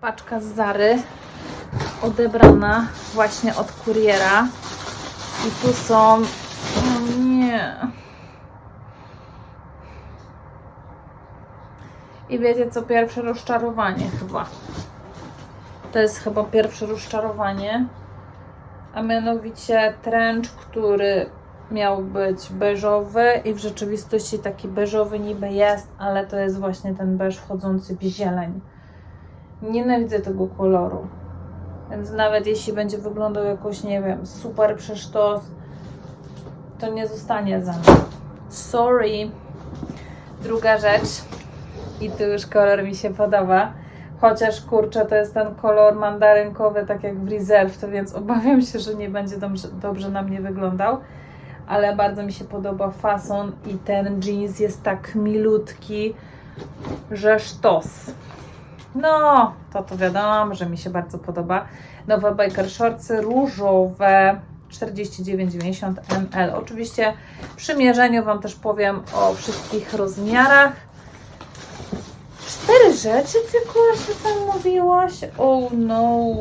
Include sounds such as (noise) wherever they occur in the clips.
Paczka z Zary odebrana właśnie od kuriera. I tu są. O nie. I wiecie co? Pierwsze rozczarowanie chyba. To jest chyba pierwsze rozczarowanie. A mianowicie trench, który miał być beżowy i w rzeczywistości taki beżowy niby jest, ale to jest właśnie ten beż wchodzący w zieleń. Nienawidzę tego koloru. Więc nawet jeśli będzie wyglądał jakoś, nie wiem, super przesztos, to nie zostanie za mną. Sorry. Druga rzecz. I tu już kolor mi się podoba. Chociaż kurczę, to jest ten kolor mandarynkowy, tak jak w Reserve, to więc obawiam się, że nie będzie dobrze, dobrze na mnie wyglądał. Ale bardzo mi się podoba fason i ten jeans jest tak milutki, że sztos. No, to to wiadomo, że mi się bardzo podoba. Nowe biker shortsy różowe 49,90 ml. Oczywiście przy mierzeniu Wam też powiem o wszystkich rozmiarach. Cztery rzeczy tylko się zamówiłaś? Oh no.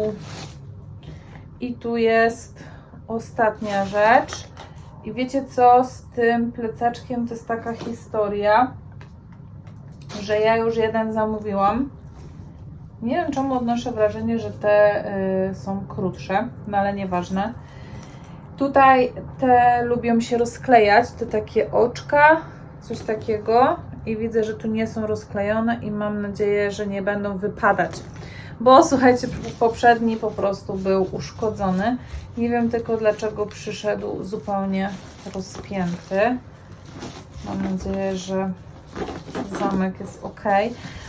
I tu jest ostatnia rzecz. I wiecie co? Z tym plecaczkiem to jest taka historia, że ja już jeden zamówiłam. Nie wiem czemu odnoszę wrażenie, że te y, są krótsze, no ale nieważne. Tutaj te lubią się rozklejać, te takie oczka, coś takiego. I widzę, że tu nie są rozklejone i mam nadzieję, że nie będą wypadać. Bo słuchajcie, poprzedni po prostu był uszkodzony. Nie wiem tylko dlaczego przyszedł zupełnie rozpięty. Mam nadzieję, że zamek jest ok.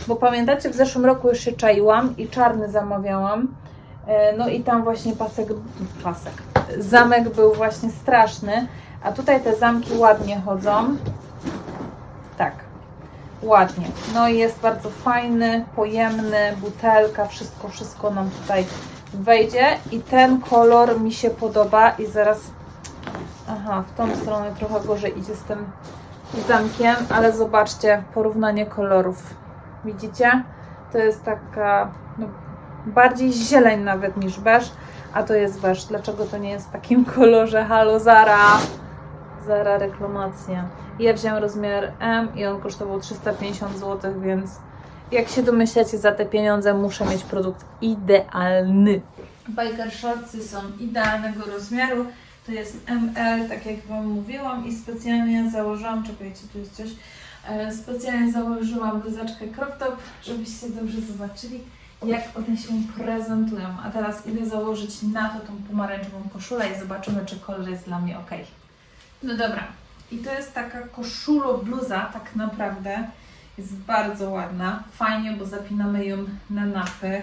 Bo pamiętacie, w zeszłym roku już się czaiłam i czarny zamawiałam. E, No i tam właśnie pasek, pasek, zamek był właśnie straszny, a tutaj te zamki ładnie chodzą. Tak, ładnie. No i jest bardzo fajny, pojemny, butelka, wszystko, wszystko nam tutaj wejdzie i ten kolor mi się podoba i zaraz, aha, w tą stronę trochę gorzej idzie z tym zamkiem, ale zobaczcie porównanie kolorów. Widzicie? To jest taka no, bardziej zieleń nawet niż beż, a to jest beż. Dlaczego to nie jest w takim (laughs) kolorze? Halo Zara! Zara reklamacja. Ja wziąłem rozmiar M i on kosztował 350 zł, więc jak się domyślacie, za te pieniądze muszę mieć produkt idealny. Biker shortsy są idealnego rozmiaru. To jest ML, tak jak Wam mówiłam i specjalnie założyłam, czekajcie, tu jest coś, e, specjalnie założyłam bluzeczkę crop top, żebyście dobrze zobaczyli, jak one się prezentują. A teraz idę założyć na to tą pomarańczową koszulę i zobaczymy, czy kolor jest dla mnie ok. No dobra, i to jest taka koszulo bluza tak naprawdę. Jest bardzo ładna, fajnie, bo zapinamy ją na napy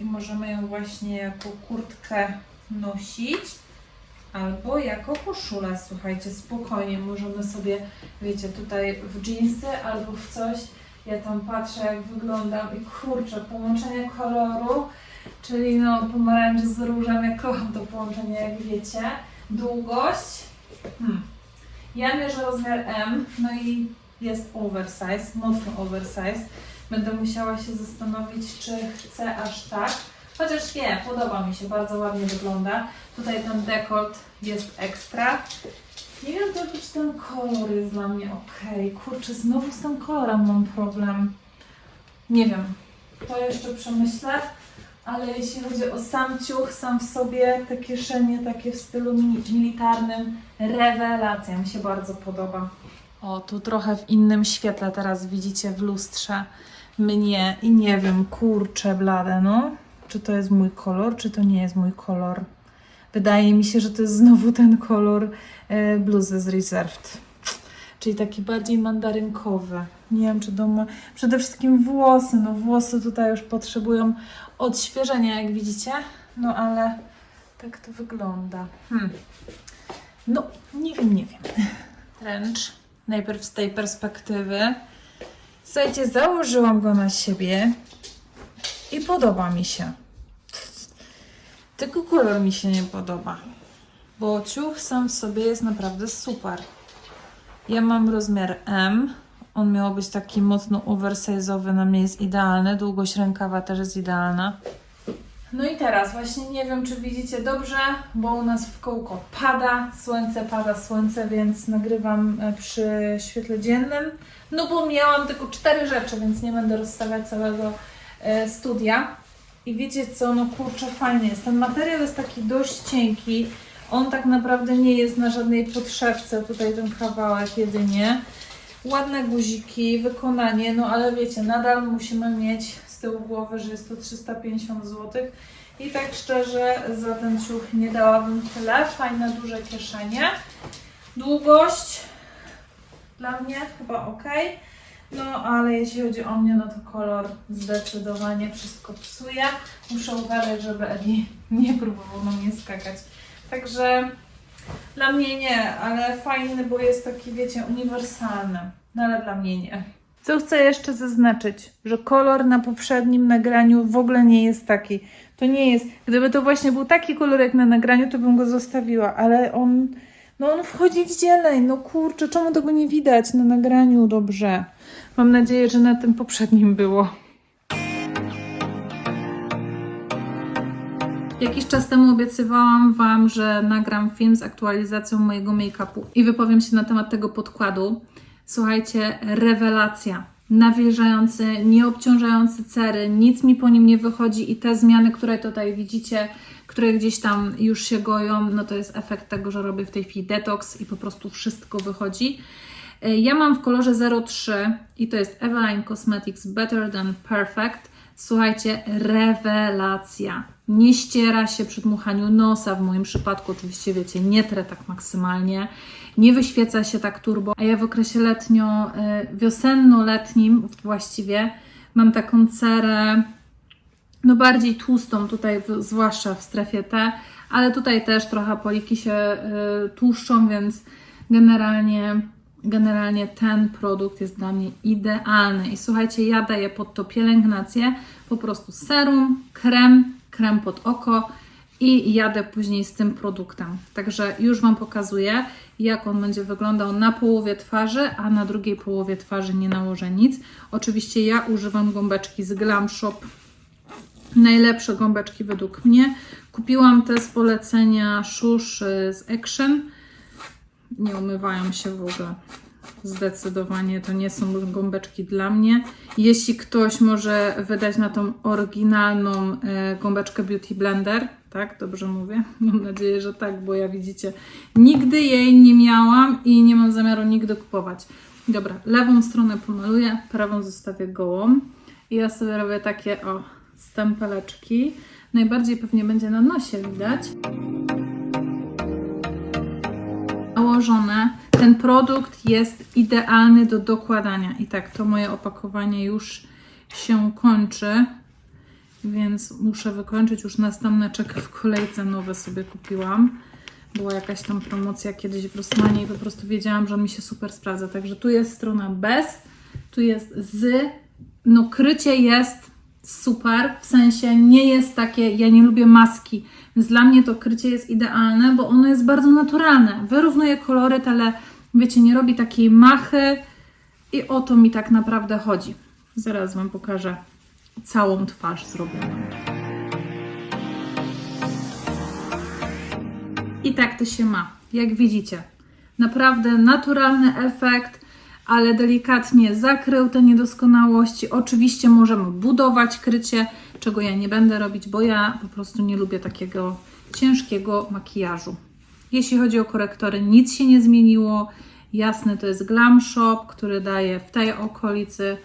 i możemy ją właśnie jako kurtkę nosić albo jako koszulę, słuchajcie, spokojnie możemy sobie, wiecie, tutaj w dżinsy albo w coś. Ja tam patrzę, jak wyglądam i kurczę, połączenie koloru, czyli no pomarańcz z różem, ja kocham to połączenie, jak wiecie. Długość, hmm. ja mierzę rozmiar M, no i jest oversize, mocno oversize. Będę musiała się zastanowić, czy chcę aż tak. Chociaż nie, podoba mi się, bardzo ładnie wygląda. Tutaj ten dekolt jest ekstra. Nie wiem czy ten kolor jest dla mnie ok. Kurczę, znowu z tym kolorem mam problem. Nie wiem, to jeszcze przemyślę. Ale jeśli chodzi o sam ciuch, sam w sobie, te kieszenie takie w stylu mili- militarnym, rewelacja, mi się bardzo podoba. O, tu trochę w innym świetle teraz widzicie w lustrze mnie i nie wiem, kurczę blade, no. Czy to jest mój kolor, czy to nie jest mój kolor. Wydaje mi się, że to jest znowu ten kolor e, bluzy z Reserved. Czyli taki bardziej mandarynkowy. Nie wiem, czy do mo- Przede wszystkim włosy. No włosy tutaj już potrzebują odświeżenia, jak widzicie. No ale tak to wygląda. Hmm. No, nie wiem, nie wiem. Trench. Najpierw z tej perspektywy. Słuchajcie, założyłam go na siebie podoba mi się. Tylko kolor mi się nie podoba, bo ciuch sam w sobie jest naprawdę super. Ja mam rozmiar M, On miał być taki mocno oversize'owy, na mnie jest idealny. Długość rękawa też jest idealna. No i teraz właśnie nie wiem, czy widzicie dobrze, bo u nas w kołko pada, słońce pada, słońce, więc nagrywam e, przy świetle dziennym. No bo miałam tylko cztery rzeczy, więc nie będę rozstawiać całego studia. I wiecie co, no kurczę, fajny jest. Ten materiał jest taki dość cienki. On tak naprawdę nie jest na żadnej podszewce, tutaj ten kawałek jedynie. Ładne guziki, wykonanie, no ale wiecie, nadal musimy mieć z tyłu głowy, że jest to 350 zł. I tak szczerze, za ten ciuch nie dałabym tyle. Fajne, duże kieszenie. Długość dla mnie chyba ok. No ale jeśli chodzi o mnie, no to kolor zdecydowanie wszystko psuje. Muszę uważać, żeby Eddie nie próbował na mnie skakać. Także dla mnie nie, ale fajny, bo jest taki, wiecie, uniwersalny. No ale dla mnie nie. Co chcę jeszcze zaznaczyć, że kolor na poprzednim nagraniu w ogóle nie jest taki. To nie jest. Gdyby to właśnie był taki kolor jak na nagraniu, to bym go zostawiła, ale on. No on wchodzi w zieleń. No kurczę, czemu tego nie widać na nagraniu dobrze? Mam nadzieję, że na tym poprzednim było. Jakiś czas temu obiecywałam Wam, że nagram film z aktualizacją mojego make-upu i wypowiem się na temat tego podkładu. Słuchajcie, rewelacja. Nawilżający, nieobciążający cery, nic mi po nim nie wychodzi i te zmiany, które tutaj widzicie, które gdzieś tam już się goją, no to jest efekt tego, że robię w tej chwili detoks i po prostu wszystko wychodzi. Y, Ja mam w kolorze 03 i to jest Eveline Cosmetics Better Than Perfect. Słuchajcie, rewelacja. Nie ściera się przy dmuchaniu nosa, w moim przypadku oczywiście wiecie, nie trę tak maksymalnie, nie wyświeca się tak turbo, a ja w okresie letnio, y, wiosenno-letnim właściwie mam taką cerę no bardziej tłustą tutaj, zwłaszcza w strefie T, ale tutaj też trochę poliki się y, tłuszczą, więc generalnie, generalnie ten produkt jest dla mnie idealny. I słuchajcie, ja daję pod to pielęgnację, po prostu serum, krem, krem pod oko i jadę później z tym produktem. Także już Wam pokazuję, jak on będzie wyglądał na połowie twarzy, a na drugiej połowie twarzy nie nałożę nic. Oczywiście ja używam gąbeczki z Glam Shop najlepsze gąbeczki według mnie. Kupiłam te z polecenia Shush z Action. Nie umywają się w ogóle. Zdecydowanie to nie są gąbeczki dla mnie. Jeśli ktoś może wydać na tą oryginalną y, gąbeczkę Beauty Blender, tak, dobrze mówię? (laughs) Mam nadzieję, że tak, bo ja widzicie, nigdy jej nie miałam i nie mam zamiaru nigdy kupować. Dobra, lewą stronę pomaluję, prawą zostawię gołą. I ja sobie robię takie, o, stempeleczki. Najbardziej pewnie będzie na nosie widać. Nałożone. Ten produkt jest idealny do dokładania. I tak, to moje opakowanie już się kończy, więc muszę wykończyć. Już następne czeka w kolejce nowe sobie kupiłam. Była jakaś tam promocja kiedyś w Rossmanie i po prostu wiedziałam, że mi się super sprawdza. Także tu jest strona bez, tu jest z. No krycie jest super, w sensie nie jest takie, ja nie lubię maski, więc dla mnie to krycie jest idealne, bo ono jest bardzo naturalne. Wyrównuje kolory, ale wiecie, nie robi takiej machy i o to mi tak naprawdę chodzi. Zaraz Wam pokażę całą twarz zrobioną. I tak to się ma, jak widzicie. Naprawdę naturalny efekt, ale delikatnie zakrył te niedoskonałości. Oczywiście możemy budować krycie, czego ja nie będę robić, bo ja po prostu nie lubię takiego ciężkiego makijażu. Jeśli chodzi o korektory, nic się nie zmieniło. Jasny to jest Glam Shop, który daje w tej okolicy,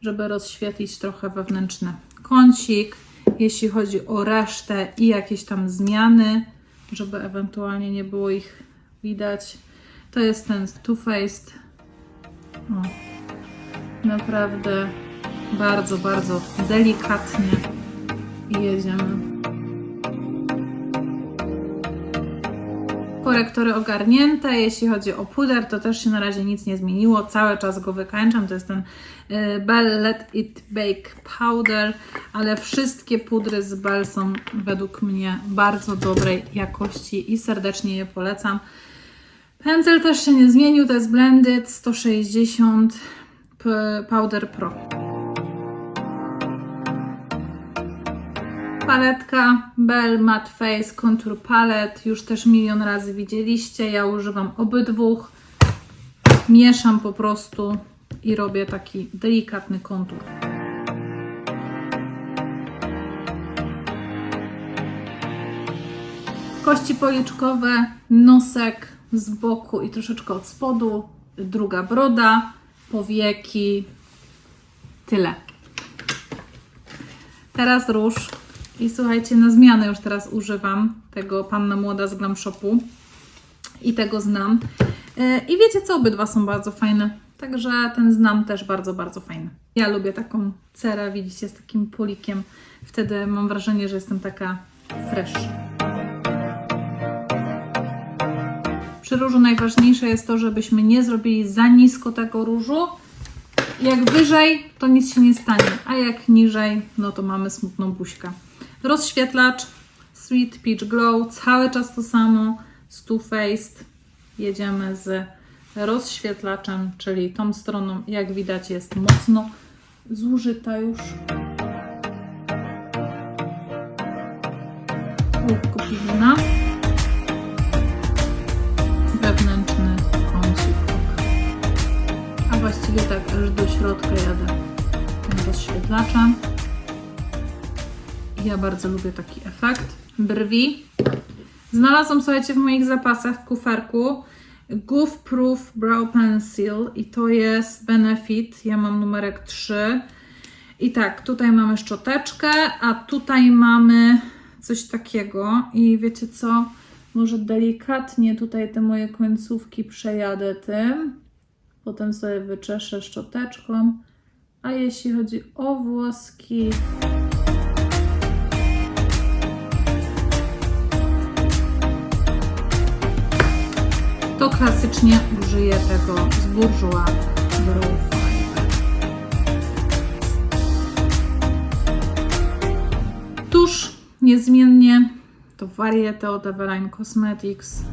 żeby rozświetlić trochę wewnętrzny kącik. Jeśli chodzi o resztę i jakieś tam zmiany, żeby ewentualnie nie było ich widać, to jest ten Too Faced o, naprawdę bardzo, bardzo delikatnie jedziemy. Korektory ogarnięte. Jeśli chodzi o puder, to też się na razie nic nie zmieniło. Cały czas go wykańczam. To jest ten y, Bell Let It Bake Powder, ale wszystkie pudry z Bell są według mnie bardzo dobrej jakości i serdecznie je polecam. Pędzel też się nie zmienił, to jest Blended 160. P- Powder Pro. Paletka Bell Matte Face Contour Palette. Już też milion razy widzieliście. Ja używam obydwóch. Mieszam po prostu i robię taki delikatny kontur. Kości policzkowe, nosek z boku i troszeczkę od spodu, druga broda, powieki, tyle. Teraz róż. I słuchajcie, na zmianę już teraz używam tego Panna Młoda z Glam Shopu. I tego znam. Yy, I wiecie co, obydwa są bardzo fajne. Także ten znam też bardzo, bardzo fajny. Ja lubię taką cerę, widzicie, z takim polikiem. Wtedy mam wrażenie, że jestem taka fresh. Przy różu najważniejsze jest to, żebyśmy nie zrobili za nisko tego różu. Jak wyżej, to nic się nie stanie, a jak niżej, no to mamy smutną buźkę. Rozświetlacz Sweet Peach Glow, cały czas to samo, z Too Faced. Jedziemy z rozświetlaczem, czyli tą stroną, jak widać, jest mocno zużyta już. Łupko piwina. Środka jadę tym rozświetlaczem. Ja bardzo lubię taki efekt. Brwi. Znalazłam, słuchajcie, w moich zapasach w kuferku Goof Proof Brow Pencil i to jest Benefit. Ja mam numerek 3. I tak, tutaj mamy szczoteczkę, a tutaj mamy coś takiego. I wiecie co? Może delikatnie tutaj te moje końcówki przejadę tym. Potem sobie wyczeszę szczoteczką. A jeśli chodzi o włoski, to klasycznie użyję tego z Bourjois Brow. Tusz niezmiennie to Variete od Everline Cosmetics.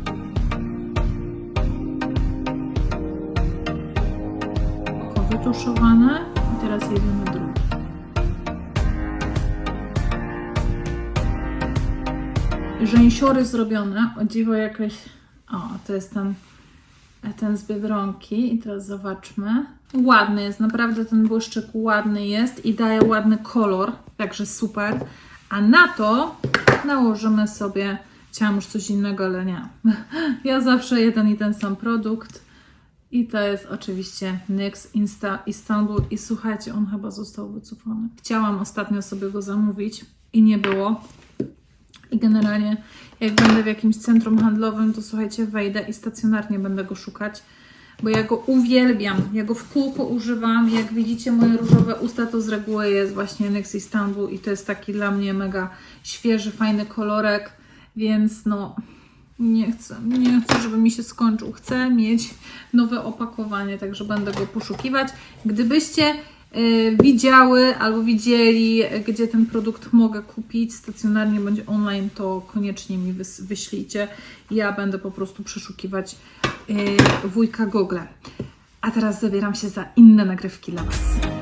Oko wytuszowane i teraz jedziemy drugi. Rzęsiory zrobione, o dziwo jakieś o, to jest ten, ten z Biedronki. I teraz zobaczmy. Ładny jest, naprawdę ten błyszczyk ładny jest i daje ładny kolor, także super. A na to nałożymy sobie, chciałam już coś innego, ale nie. (laughs) Ja zawsze jeden i ten sam produkt. I to jest oczywiście NYX Insta Istanbul. I słuchajcie, on chyba został wycofany. Chciałam ostatnio sobie go zamówić i nie było. I generalnie, jak będę w jakimś centrum handlowym, to słuchajcie, wejdę i stacjonarnie będę go szukać, bo ja go uwielbiam. Ja go w kółko używam. Jak widzicie, moje różowe usta to z reguły jest właśnie NYX Istanbul i to jest taki dla mnie mega świeży, fajny kolorek, więc no. Nie chcę, nie chcę, żeby mi się skończył. Chcę mieć nowe opakowanie, także będę go poszukiwać. Gdybyście y, widziały albo widzieli, gdzie ten produkt mogę kupić stacjonarnie bądź online, to koniecznie mi wys- wyślijcie. Ja będę po prostu przeszukiwać y, wujka Google. A teraz zabieram się za inne nagrywki dla Was.